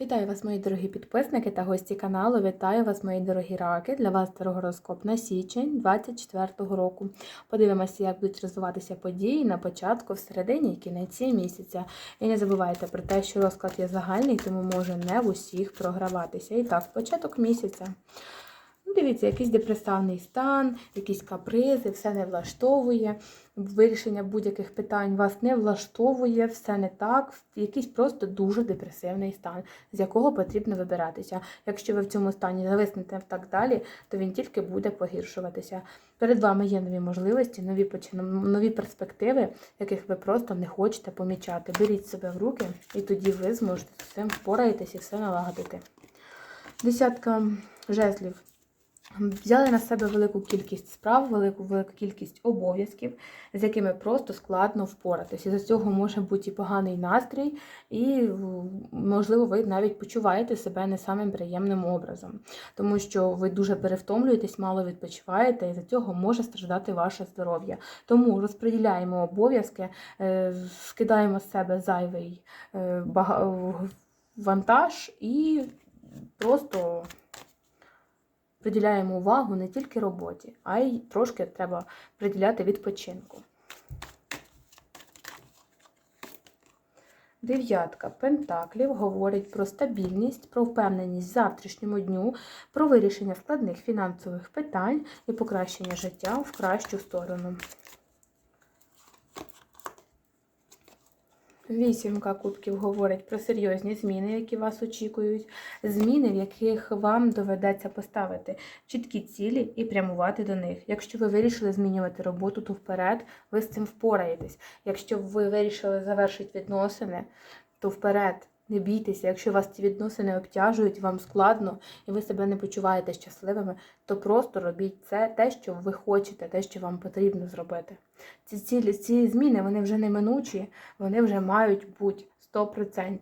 Вітаю вас, мої дорогі підписники та гості каналу. Вітаю вас, мої дорогі раки. Для вас гороскоп на січень 24-го року. Подивимося, як будуть розвиватися події на початку, в середині і кінці місяця. І не забувайте про те, що розклад є загальний, тому може не в усіх програватися. І так, початок місяця. Дивіться, якийсь депресивний стан, якісь капризи, все не влаштовує. Вирішення будь-яких питань вас не влаштовує, все не так, якийсь просто дуже депресивний стан, з якого потрібно вибиратися. Якщо ви в цьому стані зависнете так далі, то він тільки буде погіршуватися. Перед вами є нові можливості, нові нові перспективи, яких ви просто не хочете помічати. Беріть себе в руки, і тоді ви зможете з цим впораєтесь і все налагодити. Десятка жезлів. Взяли на себе велику кількість справ, велику велику кількість обов'язків, з якими просто складно впоратися. За цього може бути і поганий настрій, і, можливо, ви навіть почуваєте себе не самим приємним образом, тому що ви дуже перевтомлюєтесь, мало відпочиваєте, і за цього може страждати ваше здоров'я. Тому розподіляємо обов'язки, е, скидаємо з себе зайвий е, вантаж і просто приділяємо увагу не тільки роботі, а й трошки треба приділяти відпочинку. Дев'ятка пентаклів говорить про стабільність, про впевненість в завтрашньому дню, про вирішення складних фінансових питань і покращення життя в кращу сторону. Вісімка кубків говорить про серйозні зміни, які вас очікують, зміни, в яких вам доведеться поставити чіткі цілі і прямувати до них. Якщо ви вирішили змінювати роботу, то вперед ви з цим впораєтесь. Якщо ви вирішили завершити відносини, то вперед. Не бійтеся, якщо вас ці відносини обтяжують, вам складно і ви себе не почуваєте щасливими, то просто робіть це те, що ви хочете, те, що вам потрібно зробити. Ці цілі, ці зміни вони вже не минучі, вони вже мають бути 100%.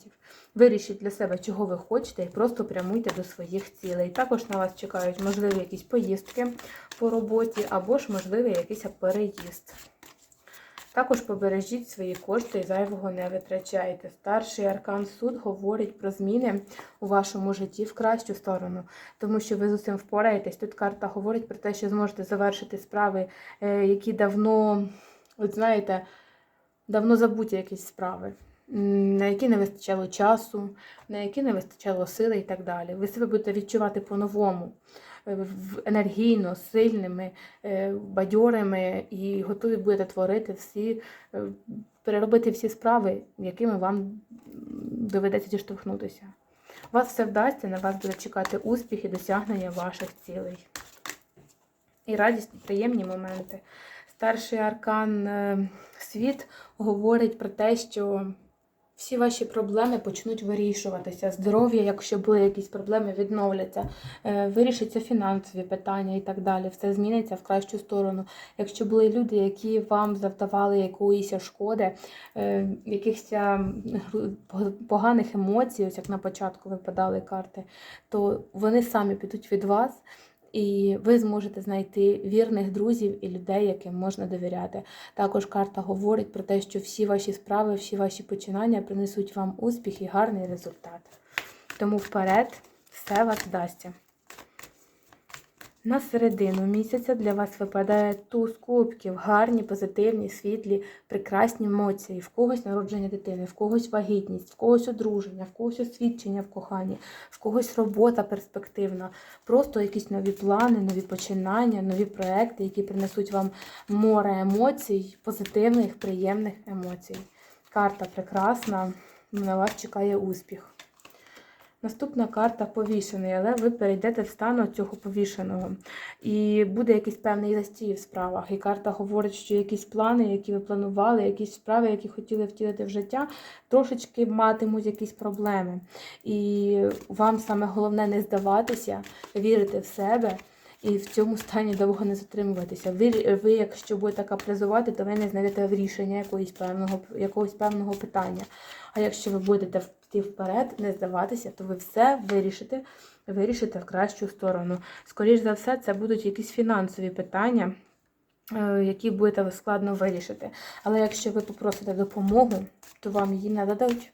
Вирішіть для себе, чого ви хочете, і просто прямуйте до своїх цілей. Також на вас чекають можливі якісь поїздки по роботі, або ж можливий якийсь переїзд. Також побережіть свої кошти і зайвого не витрачайте. Старший аркан суд говорить про зміни у вашому житті в кращу сторону, тому що ви з усім впораєтесь. Тут карта говорить про те, що зможете завершити справи, е, які давно, от знаєте, давно забуті якісь справи, на які не вистачало часу, на які не вистачало сили і так далі. Ви себе будете відчувати по-новому. Е, Енергійно, сильними, е, бадьорими і готові будете творити всі, е, переробити всі справи, якими вам доведеться зіштовхнутися. У вас все вдасться, на вас буде чекати успіх і досягнення ваших цілей. І радісні, приємні моменти. Старший аркан світ говорить про те, що всі ваші проблеми почнуть вирішуватися. Здоров'я, якщо були якісь проблеми, відновляться, е, вирішаться фінансові питання і так далі. Все зміниться в кращу сторону. Якщо були люди, які вам завдавали якоїсь шкоди, е, якихось поганих емоцій, ось як на початку випадали карти, то вони самі підуть від вас. І ви зможете знайти вірних друзів і людей, яким можна довіряти. Також карта говорить про те, що всі ваші справи, всі ваші починання принесуть вам успіх і гарний результат. Тому вперед все вас вдасться. На середину місяця для вас випадає туз кубків, гарні, позитивні, світлі, прекрасні емоції. В когось народження дитини, в когось вагітність, в когось одруження, в когось освідчення в коханні, в когось робота перспективна. Просто якісь нові плани, нові починання, нові проекти, які принесуть вам море емоцій, позитивних, приємних емоцій. Карта прекрасна, на вас чекає успіх. Наступна карта повішений, але ви перейдете в стан цього повішеного. І буде якийсь певний застій в справах. І карта говорить, що якісь плани, які ви планували, якісь справи, які хотіли втілити в життя, трошечки матимуть якісь проблеми. І вам саме головне не здаватися, вірити в себе. І в цьому стані довго не затримуватися. Ви, ви, якщо будете капризувати, то ви не знайдете рішення якоїсь певного, якогось певного питання. А якщо ви будете йти вперед, не здаватися, то ви все вирішите, вирішите в кращу сторону. Скоріше за все, це будуть якісь фінансові питання, е, які будете складно вирішити. Але якщо ви попросите допомогу, то вам її нададуть.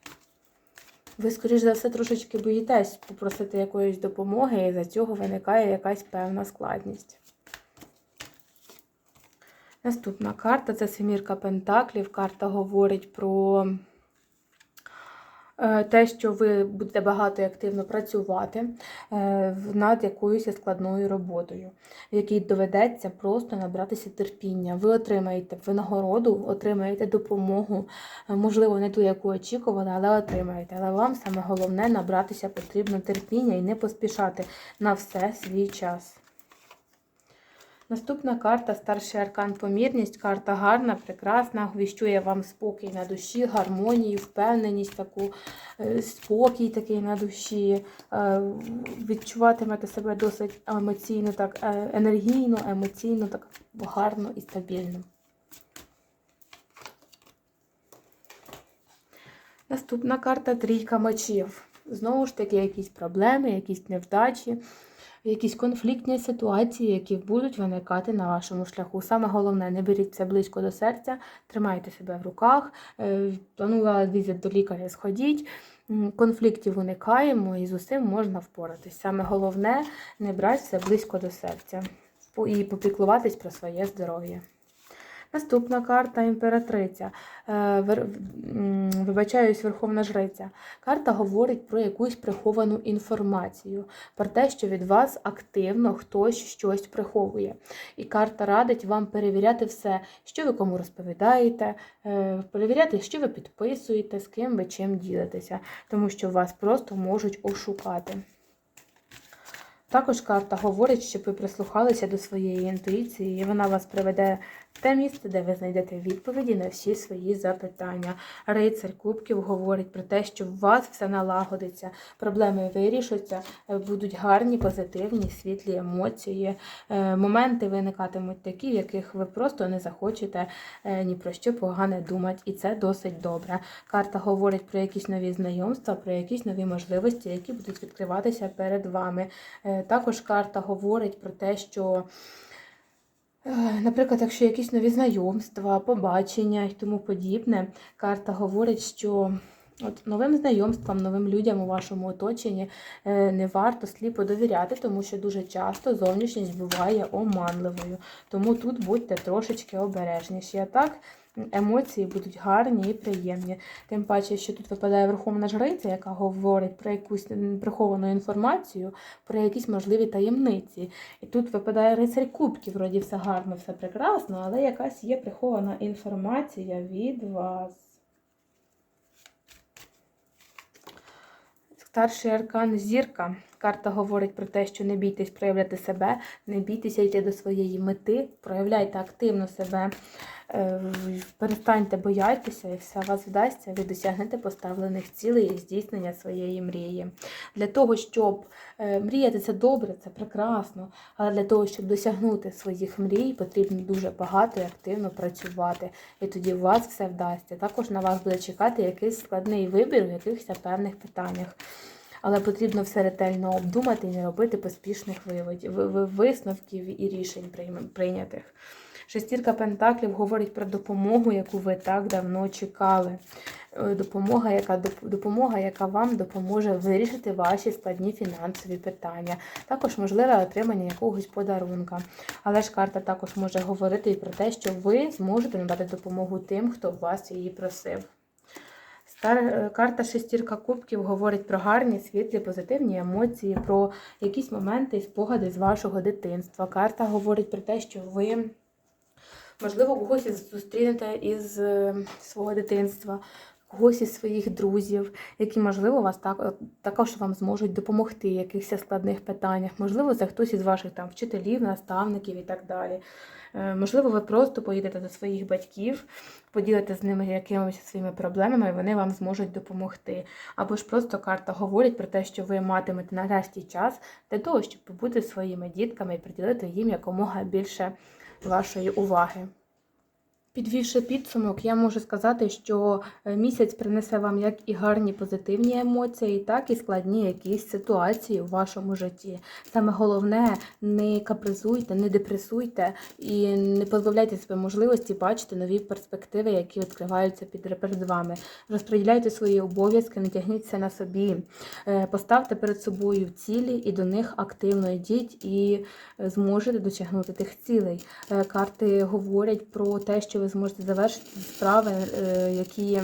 Ви, скоріш за все, трошечки боїтесь попросити якоїсь допомоги, і за цього виникає якась певна складність. Наступна карта це Семірка Пентаклів. Карта говорить про те, що ви будете багато і активно працювати е, над якоюсь складною роботою, в якій доведеться просто набратися терпіння. Ви отримаєте винагороду, отримаєте допомогу, е, можливо, не ту, яку очікували, але отримаєте. Але вам саме головне набратися потрібно терпіння і не поспішати на все свій час. Наступна карта старший аркан помірність. Карта гарна, прекрасна, віщує вам спокій на душі, гармонію, впевненість, таку е, спокій такий на душі. Е, Відчуватимете себе досить емоційно, так е, енергійно, емоційно, так гарно і стабільно. Наступна карта трійка мечів. Знову ж таки, якісь проблеми, якісь невдачі, якісь конфліктні ситуації, які будуть виникати на вашому шляху. Саме головне, не беріть це близько до серця, тримайте себе в руках, е, планували візит до лікаря, сходіть. Конфліктів уникаємо і з усім можна впоратись. Саме головне не брати це близько до серця і попіклуватись про своє здоров'я. Наступна карта імператриця. Е, Вибачаюсь, Верховна Жриця. Карта говорить про якусь приховану інформацію, про те, що від вас активно хтось щось приховує. І карта радить вам перевіряти все, що ви кому розповідаєте, е, перевіряти, що ви підписуєте, з ким ви чим ділитеся, тому що вас просто можуть ошукати. Також карта говорить, щоб ви прислухалися до своєї інтуїції, і вона вас приведе в те місце, де ви знайдете відповіді на всі свої запитання. Рицарь Кубків говорить про те, що у вас все налагодиться, проблеми вирішаться, е, будуть гарні, позитивні, світлі емоції. Е, Моменти виникатимуть такі, в яких ви просто не захочете е, ні про що погане думати, і це досить добре. Карта говорить про якісь нові знайомства, про якісь нові можливості, які будуть відкриватися перед вами. Також карта говорить про те, що, е, наприклад, якщо якісь нові знайомства, побачення і тому подібне, карта говорить, що от новим знайомствам, новим людям у вашому оточенні е, не варто сліпо довіряти, тому що дуже часто зовнішність буває оманливою. Тому тут будьте трошечки обережніші. А так. Емоції будуть гарні і приємні. Тим паче, що тут випадає Верховна Жриця, яка говорить про якусь приховану інформацію, про якісь можливі таємниці. І тут випадає рицарь кубків, вроді все гарно, все прекрасно, але якась є прихована інформація від вас. Старший аркан зірка. Карта говорить про те, що не бійтесь проявляти себе, не бійтеся йти до своєї мети, проявляйте активно себе, е, перестаньте боятися, і все вас вдасться, ви досягнете поставлених цілей і здійснення своєї мрії. Для того, щоб е, мріяти це добре, це прекрасно, але для того, щоб досягнути своїх мрій, потрібно дуже багато і активно працювати. І тоді у вас все вдасться. Також на вас буде чекати якийсь складний вибір у якихось певних питаннях. Але потрібно все ретельно обдумати і не робити поспішних висновків і рішень прийнятих. Шестірка Пентаклів говорить про допомогу, яку ви так давно чекали. Е, Допомога, яка допомога, яка вам допоможе вирішити ваші складні фінансові питання. Також можливе отримання якогось подарунка. Але ж карта також може говорити і про те, що ви зможете надати допомогу тим, хто вас її просив. Е, Карта шестірка кубків говорить про гарні, світлі, позитивні емоції, про якісь моменти і спогади з вашого дитинства. Карта говорить про те, що ви, можливо, когось зустрінете із е, свого дитинства, когось із своїх друзів, які, можливо, вас так, також вам зможуть допомогти в якихось складних питаннях. Можливо, це хтось із ваших там вчителів, наставників і так далі. Е, Можливо, ви просто поїдете до своїх батьків, поділите з ними якимись своїми проблемами, і вони вам зможуть допомогти. Або ж просто карта говорить про те, що ви матимете нарешті час для того, щоб побути своїми дітками і приділити їм якомога більше вашої уваги. Підвівши підсумок, я можу сказати, що е, місяць принесе вам як і гарні позитивні емоції, так і складні якісь ситуації у вашому житті. Саме головне, не капризуйте, не депресуйте і не позбавляйте себе можливості бачити нові перспективи, які відкриваються під перед вами. Розподіляйте свої обов'язки, не тягніться на собі, Е, поставте перед собою цілі і до них активно йдіть і е, зможете досягнути тих цілей. Карти говорять про те, що ви зможете завершити справи, е, які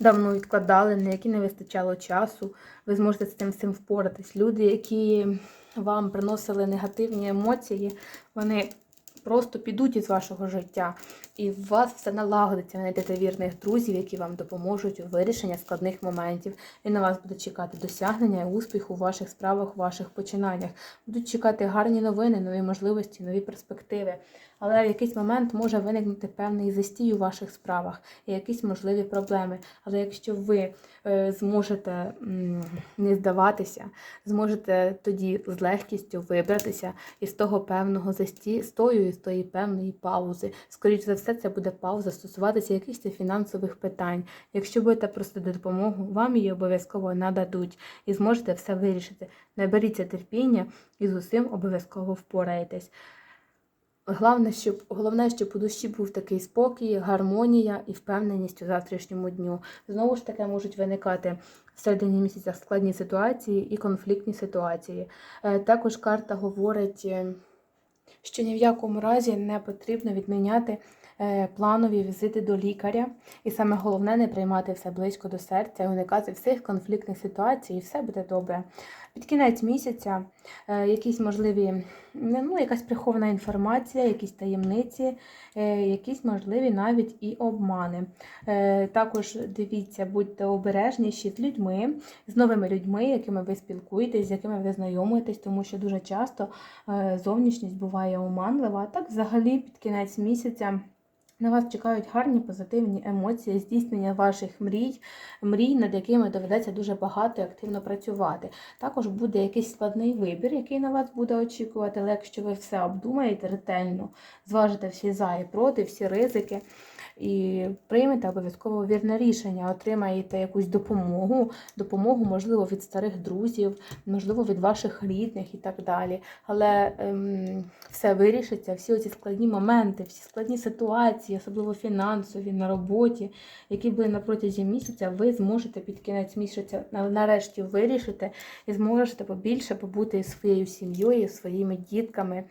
давно відкладали, на які не вистачало часу. Ви зможете з цим всім впоратись. Люди, які вам приносили негативні емоції, вони просто підуть із вашого життя, і у вас все налагодиться. Знайдете вірних друзів, які вам допоможуть у вирішенні складних моментів. І на вас буде чекати досягнення і успіху у ваших справах, у ваших починаннях. Будуть чекати гарні новини, нові можливості, нові перспективи. Але в якийсь момент може виникнути певний застій у ваших справах і якісь можливі проблеми. Але якщо ви е, зможете не здаватися, зможете тоді з легкістю вибратися із того певного застою, із тої певної паузи. Скоріше за все, це буде пауза стосуватися якихось фінансових питань. Якщо будете просити допомогу, вам її обов'язково нададуть і зможете все вирішити. Наберіться терпіння і з усім обов'язково впораєтесь. Головне, щоб головне, щоб у душі був такий спокій, гармонія і впевненість у завтрашньому дню. Знову ж таки можуть виникати в середині місяця складні ситуації і конфліктні ситуації. Е, Також карта говорить, е, що ні в якому разі не потрібно відміняти планові візити до лікаря, і саме головне не приймати все близько до серця, уникати всіх конфліктних ситуацій, і все буде добре. Під кінець місяця е, якісь можливі, ну, якась прихована інформація, якісь таємниці, е, якісь можливі навіть і обмани. Е, Також дивіться, будьте обережніші з людьми, з новими людьми, якими ви спілкуєтесь, з якими ви знайомитесь, тому що дуже часто е, зовнішність буває оманлива. Так, взагалі, під кінець місяця. На вас чекають гарні позитивні емоції, здійснення ваших мрій, мрій, над якими доведеться дуже багато і активно працювати. Також буде якийсь складний вибір, який на вас буде очікувати, але якщо ви все обдумаєте ретельно, зважите всі за і проти, всі ризики. І приймете обов'язково вірне рішення, отримаєте якусь допомогу, допомогу, можливо, від старих друзів, можливо, від ваших рідних і так далі. Але ем, все вирішиться, всі ці складні моменти, всі складні ситуації, особливо фінансові на роботі, які були на протязі місяця, ви зможете під кінець місяця нарешті вирішити і зможете побільше побути із своєю сім'єю, своїми дітками,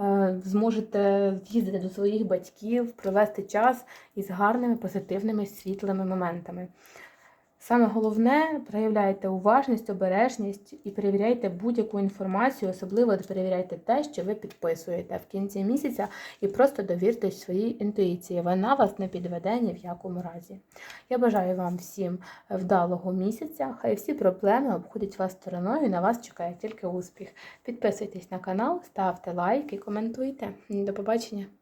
е, зможете з'їздити до своїх батьків, провести час із гарними, позитивними, світлими моментами. Саме головне, проявляйте уважність, обережність і перевіряйте будь-яку інформацію, особливо перевіряйте те, що ви підписуєте в кінці місяця, і просто довіртесь своїй інтуїції. Вона вас не підведе ні в якому разі. Я бажаю вам всім вдалого місяця. Хай всі проблеми обходять вас стороною, і на вас чекає тільки успіх. Підписуйтесь на канал, ставте лайки, коментуйте. До побачення!